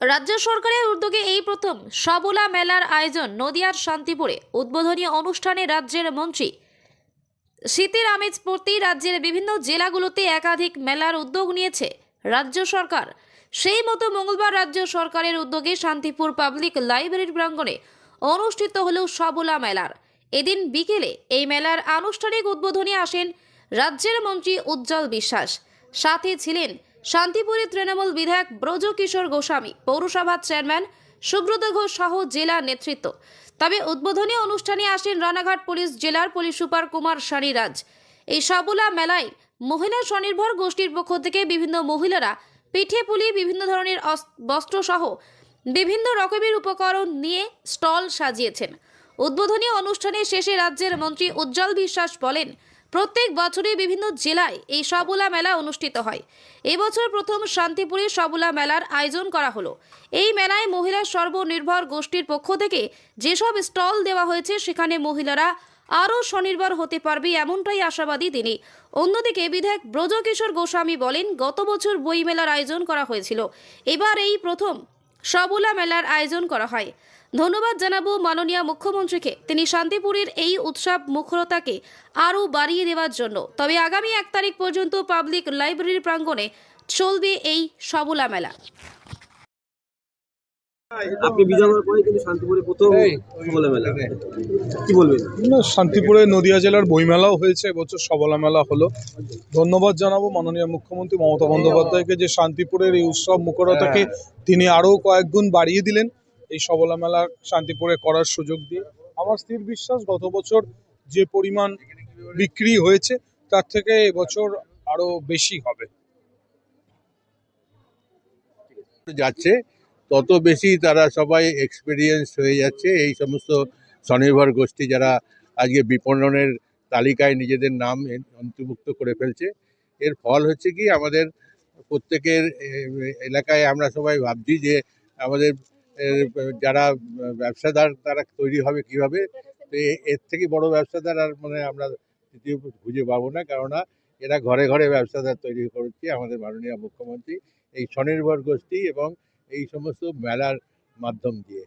রাজ্য সরকারের উদ্যোগে এই প্রথম সবলা মেলার আয়োজন নদিয়ার শান্তিপুরে উদ্বোধনী অনুষ্ঠানে রাজ্যের মন্ত্রী শীতের আমেজ পড়তেই রাজ্যের বিভিন্ন জেলাগুলোতে একাধিক মেলার উদ্যোগ নিয়েছে রাজ্য সরকার। সেই মতো মঙ্গলবার রাজ্য সরকারের উদ্যোগে শান্তিপুর পাবলিক লাইব্রেরির প্রাঙ্গণে অনুষ্ঠিত হল সবলা মেলার। এদিন বিকেলে এই মেলার আনুষ্ঠানিক উদ্বোধনে আসেন রাজ্যের মন্ত্রী উজ্জ্বল বিশ্বাস। সাথে ছিলেন শান্তিপুরের তৃণমূল বিধায়ক ব্রজকিশোর গোস্বামী, পৌরসভার চেয়ারম্যান সুব্রত ঘোষ সহ জেলা নেতৃত্ব। তবে উদ্বোধনী অনুষ্ঠানে আসেন রানাঘাট পুলিশ জেলার পুলিশ সুপার কুমার সারিরাজ এই সবলা মেলায় মহিলা স্বনির্ভর গোষ্ঠীর পক্ষ থেকে বিভিন্ন মহিলারা পিঠে পুলি, বিভিন্ন ধরনের অস- বস্ত্রসহ বিভিন্ন রকমের উপকরণ নিয়ে স্টল সাজিয়েছেন। উদ্বোধনী অনুষ্ঠানে শেষে রাজ্যের মন্ত্রী উজ্জ্বল বিশ্বাস বলেন প্রত্যেক বছরই বিভিন্ন জেলায় এই সবলা মেলা অনুষ্ঠিত হয়। এবছর প্রথম শান্তিপুরে সবলা মেলার আয়োজন করা হলো। এই মেলায় মহিলা সর্বনির্ভর গোষ্ঠীর পক্ষ থেকে যেসব স্টল দেওয়া হয়েছে, সেখানে মহিলারা আরও স্বনির্ভর হতে পারবে এমনটাই আশাবাদী তিনি। অন্যদিকে বিধায়ক ব্রজকিশোর গোস্বামী বলেন, গত বছর বই মেলার আয়োজন করা হয়েছিল। এবার এই প্রথম সবলা মেলার আয়োজন করা হয়। ধন্যবাদ জানাব মাননীয় মুখ্যমন্ত্রীকে। তিনি শান্তিপুরের এই উৎসব মুখরতাকে আরও বাড়িয়ে দেওয়ার জন্য। তবে আগামী এক তারিখ পর্যন্ত পাবলিক লাইব্রেরির প্রাঙ্গণে চলবে এই সবুলা মেলা। আপনি বিজয় হওয়ার পরে কিন্তু শান্তিপুরে প্রথম সবলা মেলা। কি বলবেন? না, শান্তিপুরে নদিয়া জেলার বইমেলাও হয়েছে এবছর সবলা মেলা হলো। ধন্যবাদ জানাব মাননীয় মুখ্যমন্ত্রী মমতা বন্দ্যোপাধ্যায়কে যে শান্তিপুরের এই উৎসব মুখরতাকে তিনি আরও কয়েক গুণ বাড়িয়ে দিলেন এই সবলা মেলা শান্তিপুরে করার সুযোগ দিয়ে। আমার স্থির বিশ্বাস গত বছর যে পরিমাণ বিক্রি হয়েছে তার থেকে এবছর আরও বেশি হবে। যাচ্ছে। তত বেশি তারা সবাই এক্সপিরিয়েন্স হয়ে যাচ্ছে। এই সমস্ত স্বনির্ভর গোষ্ঠী যারা আজকে বিপণনের তালিকায় নিজেদের নাম অন্তর্ভুক্ত করে ফেলছে। এর ফল হচ্ছে কি, আমাদের প্রত্যেকের এলাকায় আমরা সবাই ভাবছি যে আমাদের যারা ব্যবসাদার তারা তৈরি হবে কীভাবে? তো এর থেকে বড় ব্যবসাদার আর মানে আমরা তৃতীয় খুঁজে পাবো না। কেননা এরা ঘরে ঘরে ব্যবসাদার তৈরি করছে আমাদের মাননীয় মুখ্যমন্ত্রী। এই স্বনির্ভর গোষ্ঠী এবং এই সমস্ত মেলার মাধ্যম দিয়ে।